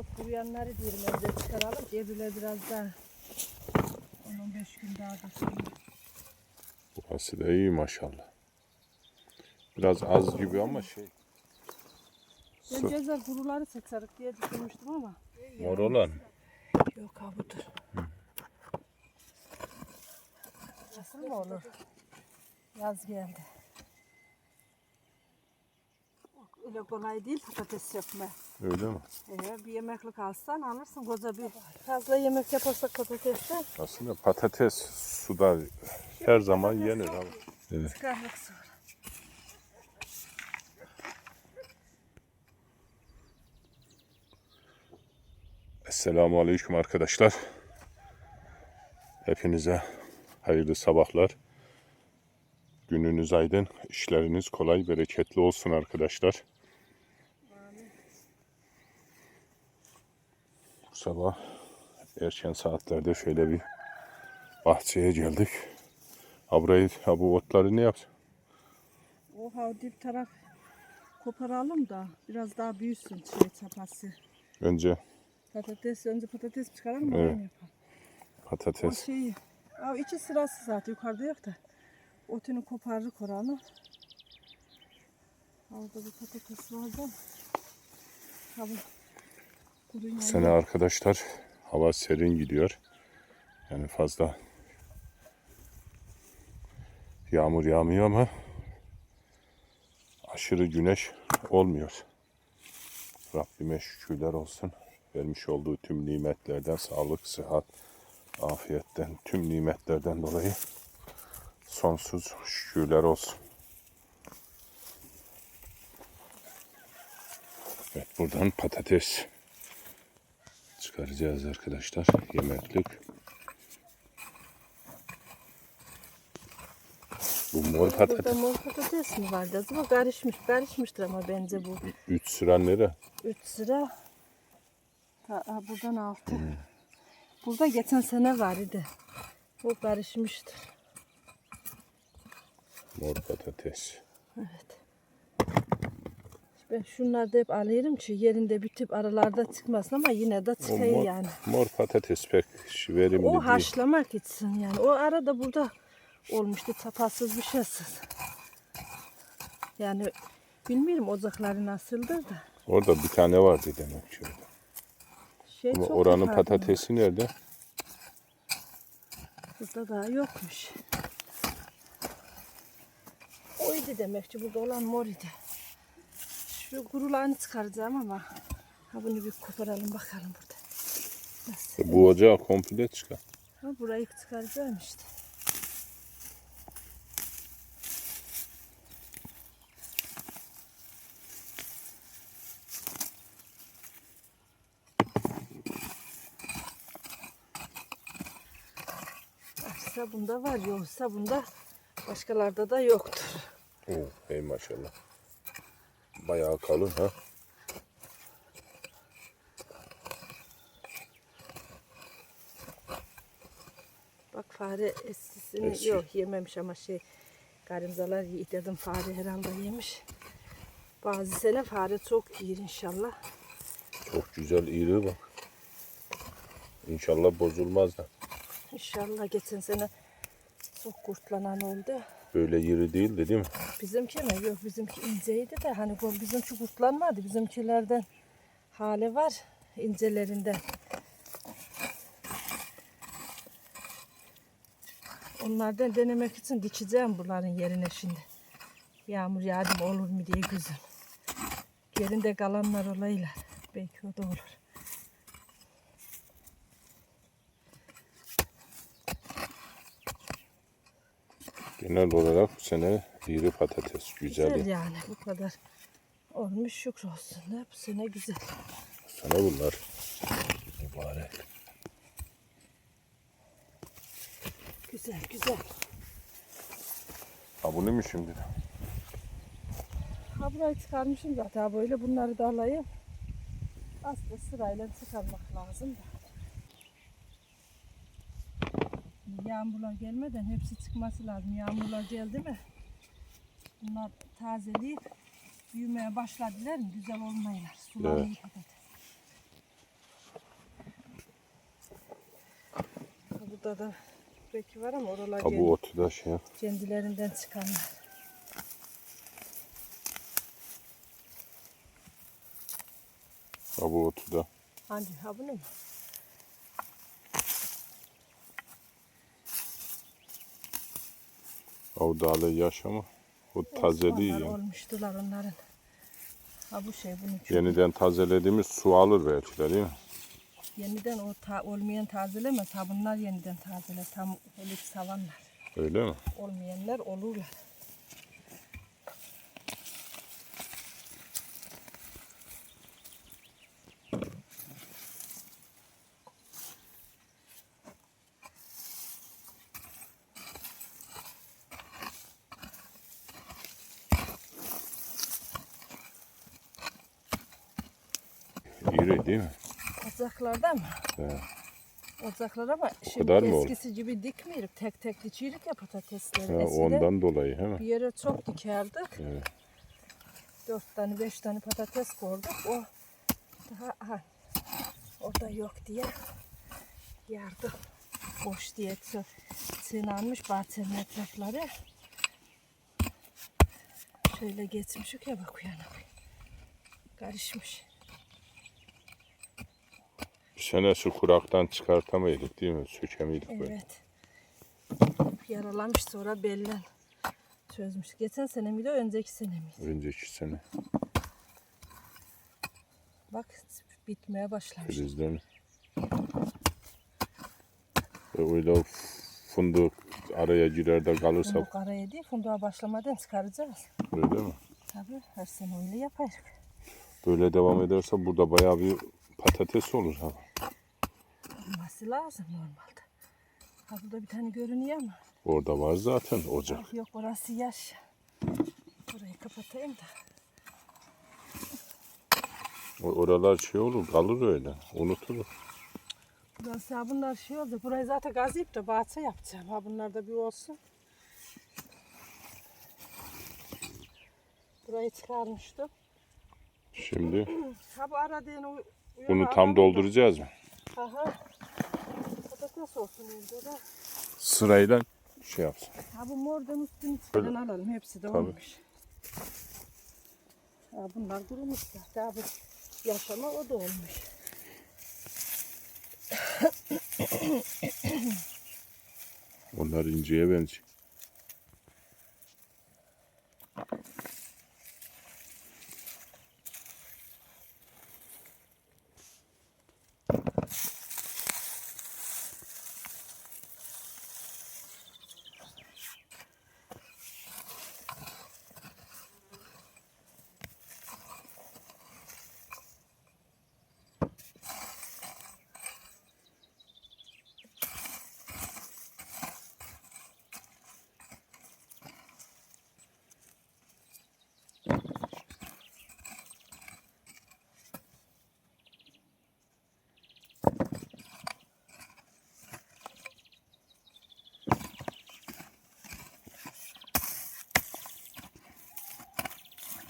çok kuruyanları diyelim evde çıkaralım. Öbürleri biraz daha 10-15 gün daha dursun. Burası da iyi maşallah. Biraz az gibi ama şey. Ben Su- kuruları seçerik diye düşünmüştüm ama. Mor olan. Yok ha budur. Nasıl mı olur? Yaz geldi. Öyle kolay değil patates yapma. Öyle mi? Ee, bir yemeklik alsan alırsın koca bir. Fazla yemek yaparsak patatesle Aslında patates suda her zaman yenir abi. Evet. sonra. Esselamu Aleyküm arkadaşlar. Hepinize hayırlı sabahlar. Gününüz aydın, işleriniz kolay, bereketli olsun arkadaşlar. Sabah erken saatlerde şöyle bir bahçeye geldik. Ha burayı, ha bu otları ne yaptın? Oha dip taraf koparalım da biraz daha büyüsün şey çapası. Önce Patates önce patates çıkaralım Evet. evet. yapalım. O patates. şeyi. Ya içi sırası zaten yukarıda yok da. Otunu kopardık oranı. Orada bir patates vardı. Tabii. Bu sene arkadaşlar hava serin gidiyor. Yani fazla yağmur yağmıyor ama aşırı güneş olmuyor. Rabbime şükürler olsun. Vermiş olduğu tüm nimetlerden, sağlık, sıhhat, afiyetten, tüm nimetlerden dolayı sonsuz şükürler olsun. Evet buradan patates çıkaracağız arkadaşlar. Yemeklik. Bu mor Burada patates. mor patates mi vardı acaba? Karışmış, karışmıştır ama bence bu. 3 sıra nere? 3 sıra. Ha, ha, buradan altı. Burada geçen sene var idi. Bu karışmıştır. Mor patates. Evet. Ben şunları da hep alıyorum ki yerinde bitip aralarda çıkmasın ama yine de O mor, yani. mor patates pek verimli O değil. haşlamak için yani. O arada burada olmuştu tapasız bir şeysiz. Yani bilmiyorum ocakları nasıldır da. Orada bir tane vardı demek ki. orada. Şey Ama çok oranın yukarıda. patatesi nerede? Burada daha yokmuş. Oydu demek ki burada olan mor idi. Şu kurularını çıkaracağım ama ha bunu bir koparalım bakalım burada. Nasıl? Bu ocağı komple çıkar. Ha, burayı çıkaracağım işte. Varsa bunda var, yoksa bunda başkalarda da yoktur. Oo, hey maşallah. Bayağı kalın ha. Bak fare esisini Esiyor. yok yememiş ama şey karıncalar yedirdim fare herhalde yemiş. Bazı sene fare çok yer inşallah. Çok güzel iri bak. İnşallah bozulmaz da. İnşallah geçen sene çok kurtlanan oldu. Böyle iri değil de değil mi? Bizimki mi? Yok bizimki inceydi de hani bizimki kurtlanmadı. Bizimkilerden hali var incelerinden. Onlardan denemek için dikeceğim bunların yerine şimdi. Yağmur yağdı mı olur mu diye güzel. Yerinde kalanlar olaylar. Belki o da olur. Genel olarak bu sene iri patates güzel. Güzel yani bu kadar. Olmuş şükür olsun. da Bu sene güzel. Sana bunlar mübarek. Güzel güzel. Ha bunu mu şimdi? Ha burayı çıkarmışım zaten böyle bunları da alayım. Aslında sırayla çıkarmak lazım da. Yağmurlar gelmeden hepsi çıkması lazım. Yağmurlar geldi mi? Bunlar tazeleyip büyümeye başladılar mı? Güzel olmayınlar. Suları evet. Burada da reki var ama oralar ha, bu otu da şey. kendilerinden çıkanlar. Ha bu otu da. Hangi ha bunu mu? O da hala yaş ama. O tazeliği yani. olmuştular onların. Ha bu şey bunun çok Yeniden tazelediğimiz su alır belki de değil mi? yeniden o ta, olmayan tazelemez. Ha bunlar yeniden tazeler. Tam öyle savanlar. Öyle mi? Olmayanlar olurlar. İri değil mi? Ocaklarda mı? He. Ocaklar ama şimdi kadar mı oldu? eskisi gibi dikmiyoruz. Tek tek dikiyoruz ya patatesleri. Ha, Eskiden ondan dolayı he mi? bir yere çok dikerdik. Evet. Dört tane beş tane patates koyduk. O daha aha, orada yok diye yardım. Boş diye tırnanmış bahçenin etrafları. Şöyle geçmişik ya bak uyanık. Karışmış. Bir sene su kuraktan çıkartamaydık değil mi? Sökemiydik böyle. Evet. Yaralamış sonra bellen çözmüş. Geçen sene miydi önceki sene miydi? Önceki sene Bak bitmeye başlamış. krizden. Ve öyle fındık araya girer de kalırsa Fındık araya değil, fındığa başlamadan çıkaracağız. öyle mi? Tabii her sene öyle yaparız. Böyle devam ederse burada bayağı bir patates olur abi. Olması lazım normalde. Ha burada bir tane görünüyor ama. Orada var zaten ocak. Yok orası yaş. Burayı kapatayım da. Oralar şey olur kalır öyle unutulur. Burası ha bunlar şey oldu. Burayı zaten gazlayıp da bahçe yapacağım. Ha bunlar da bir olsun. Burayı çıkarmıştım. Şimdi Ha bu aradığını bunu tam dolduracağız mı? Aha. Patates olsun evde de. Sırayla şey yapsın. Ha bu mordan üstünü çıkarın alalım. Hepsi de Tabii. olmuş. Ha bunlar kurumuş da. Daha bu yaşama o da olmuş. Onlar inceye benziyor.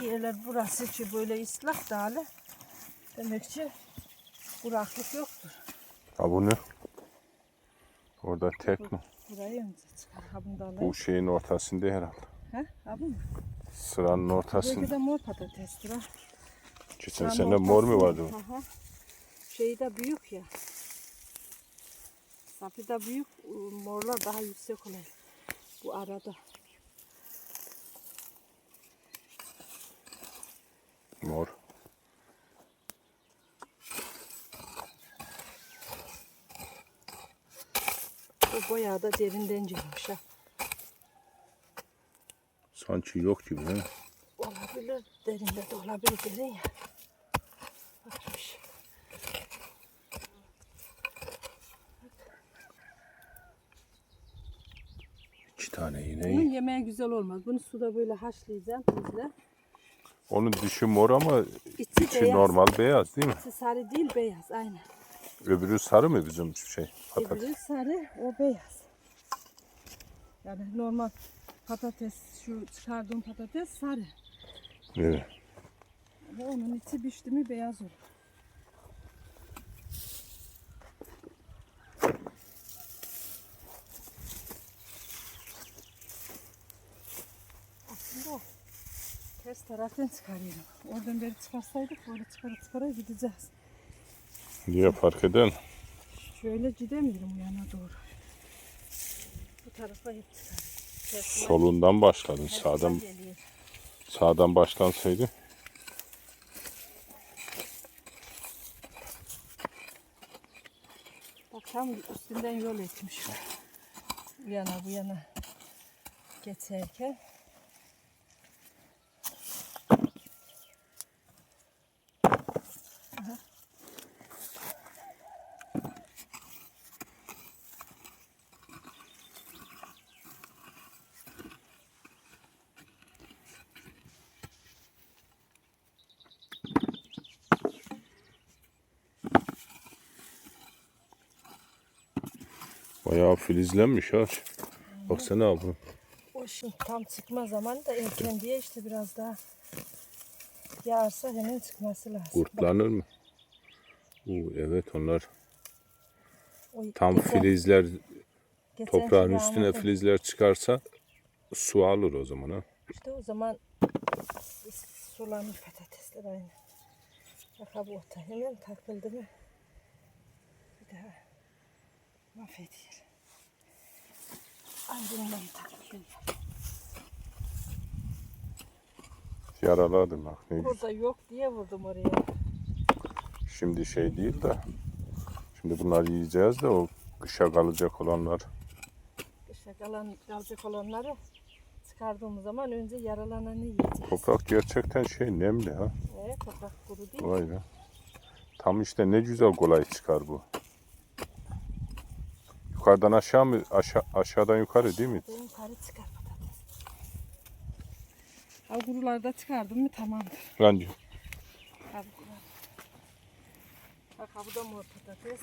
Yerler burası ki böyle ıslak dağlı. Demek ki kuraklık yoktur. Ha bu ne? Orada tek mi? Burayı önce. Bu şeyin ortasında herhalde. Ha? Ha bu mu? Sıranın Belki ortasında. de mor patatestir ha. Geçen sene mor mu vardı? Aha. Şeyi de büyük ya. Sapı da büyük. Morlar daha yüksek oluyor. Bu arada. Mor. Bu bayağı da derinden girmiş ha. Sanki yok gibi değil mi? Olabilir. Derinde de olabilir derin ya. İki tane yine Bunun yemeği güzel olmaz. Bunu suda böyle haşlayacağım tuzla. Onun dışı mor ama İçi, içi beyaz. normal beyaz değil mi? İçi sarı değil beyaz. Aynen. Öbürü sarı mı bizim şey patates? Öbürü sarı, o beyaz. Yani normal patates, şu çıkardığım patates sarı. Evet. Ama onun içi pişti mi beyaz olur. Taraftan çıkarıyorum. Oradan beri çıkarsaydık böyle çıkara çıkara gideceğiz. Niye fark eden? Şöyle gidemiyorum yana doğru. Bu tarafa hep. Tersine- Solundan başladın. Sağdan geliyor. sağdan başlansaydı. Bak tam üstünden yol etmiş. Bu yana bu yana geçerken. Bayağı filizlenmiş ağaç. Baksana abi. O şimdi tam çıkma zamanı da erken diye işte biraz daha yağarsa hemen çıkması lazım. Kurtlanır mı? Oo, evet onlar tam geçen- filizler geçen toprağın yağmurda- üstüne filizler çıkarsa su alır o zaman ha. İşte o zaman sulanır patatesler aynı. Bak ha bu ota hemen takıldı mı? Bir daha mahvediyor. Ayrılmayı takılıyor. Yaraladım bak ne güzel. Burada yok diye vurdum oraya. Şimdi şey değil de şimdi bunları yiyeceğiz de o kışa kalacak olanlar İşte kalan, kalacak olanları çıkardığımız zaman önce yaralananı yiyeceğiz. toprak gerçekten şey nemli ha. Evet, toprak kuru değil. Vay be. Tam işte ne güzel kolay çıkar bu. Yukarıdan aşağı mı? Aşağı, aşağıdan yukarı değil mi? Benim yukarı çıkar patates. Ha kurularda çıkardım mı tamamdır. Ha bu kurular. Bak ha bu da mor patates.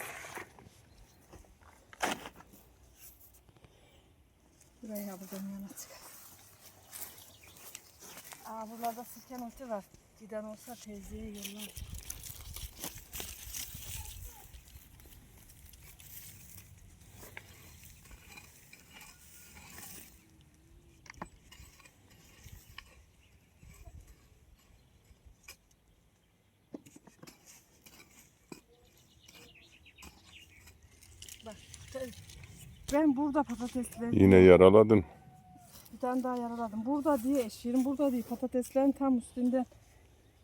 Burayı ha buradan yana çıkar. Aa buralarda sirken otu var. Giden olsa teyzeye yollar. Bak te- ben burada patatesleri Yine yaraladın. bir tane daha yaraladım. Burada diye eşeğin burada değil patateslerin tam üstünde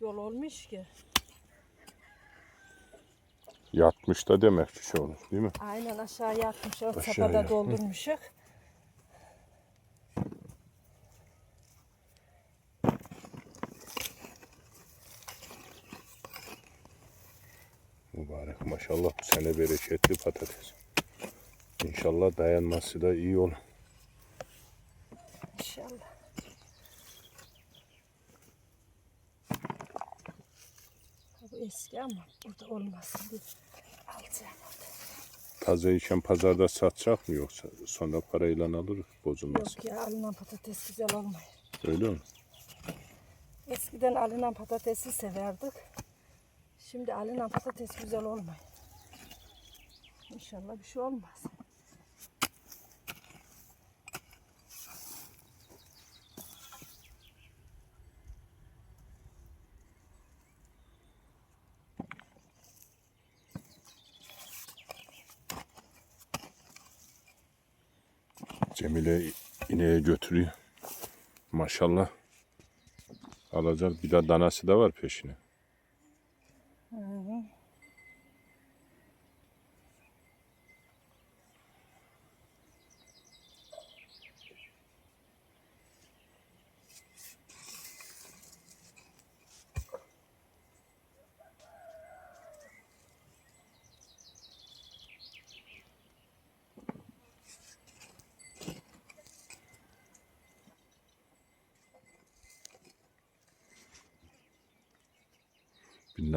yol olmuş ki. Yatmış da demek ki şey olur değil mi? Aynen aşağı yatmış. O Aşağıya. çapada doldurmuşuk. Mübarek maşallah bu sene bereketli patates. İnşallah dayanması da iyi olur. İnşallah. Bu eski ama burada olmasın diye alacağım. Taze iken pazarda satacak mı yoksa sonra parayla alır bozulmaz. Yok ya alınan patates güzel olmuyor. Öyle mi? Eskiden alınan patatesi severdik. Şimdi alınan patates güzel olmuyor. İnşallah bir şey olmaz. Cemile ineğe götürüyor. Maşallah. Alacak bir de danası da var peşine.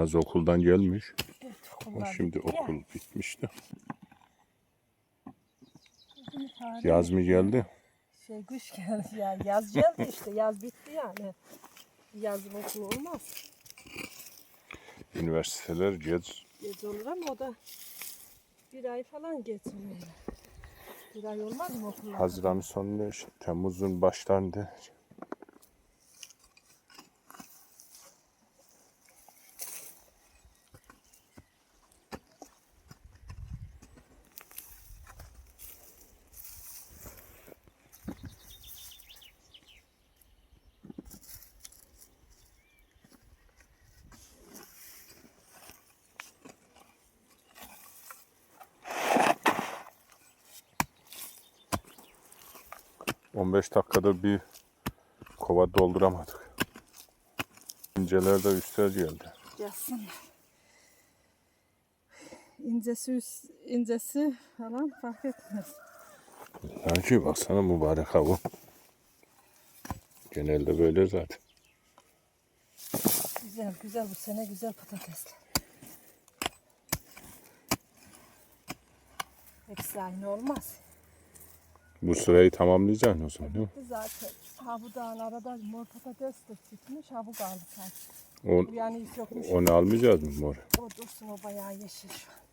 Binnaz okuldan gelmiş. Evet, O okullar şimdi ya. okul bitmişti. Yaz mı geldi? Şey kış geldi ya yaz geldi işte yaz bitti yani. Yazın okulu olmaz. Üniversiteler geç Gece olur ama o da bir ay falan geçmiyor. Bir ay olmaz mı okullar? Haziran'ın sonunda işte Temmuz'un başlarında 15 dakikada bir kova dolduramadık. İnceler de üstel geldi. Gelsin. İncesi, üst- incesi falan fark etmez. Sanki baksana mübarek hava. Genelde böyle zaten. Güzel güzel bu sene güzel patatesler. Hepsi aynı olmaz. Bu sırayı tamamlayacaksın o zaman değil mi? Zaten ha bu dağın arada mor patates de çıkmış. Ha bu kaldı sadece. O, yani hiç yokmuş. onu almayacağız mı mor? O dursun o bayağı yeşil şu an.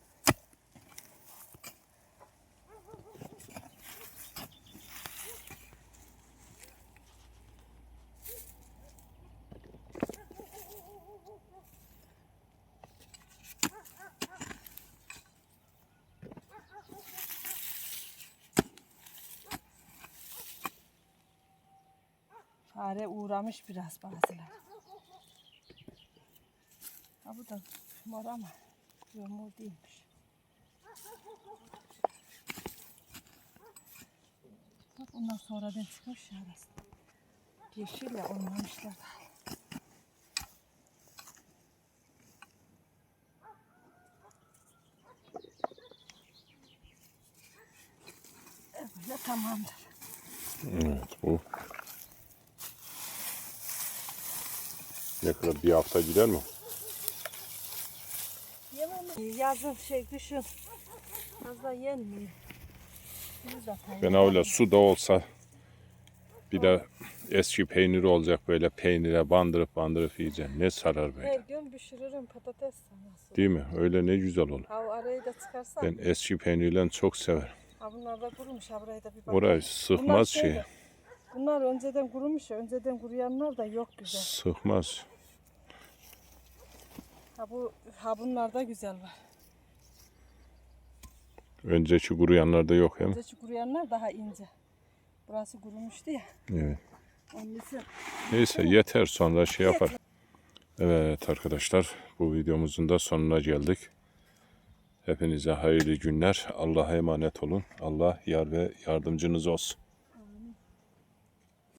Fare uğramış biraz bazıları. Ha bu da mor ama yok değilmiş. Bak ondan sonradan çıkmış arası. Yeşil ya olmamışlar da. E, Böyle tamamdır. Evet bu. Ne kadar bir hafta gider mi? Yemem. Yazın şey kışın fazla yenmiyor. Ben öyle su da olsa bir de eski peyniri olacak böyle peynire bandırıp bandırıp yiyeceksin. Ne sarar Her böyle. gün pişiririm patates sanası. Değil mi? Öyle ne güzel olur. Ha arayı da çıkarsan. Ben eski peynirleri çok severim. Ha bunlar da kurumuş ha burayı da bir bak. Orayı Bunlar sıkmaz şey. şöyle, Bunlar önceden kurumuş. Önceden kuruyanlar da yok güzel. Sıkmaz. Ha bu ha bunlar da güzel var. Önceki kuruyanlarda yok hem. Önceki kuruyanlar daha ince. Burası kurumuştu ya. Evet. Onun için Neyse yeter sonra şey yapar. Evet arkadaşlar bu videomuzun da sonuna geldik. Hepinize hayırlı günler. Allah'a emanet olun. Allah yar ve yardımcınız olsun.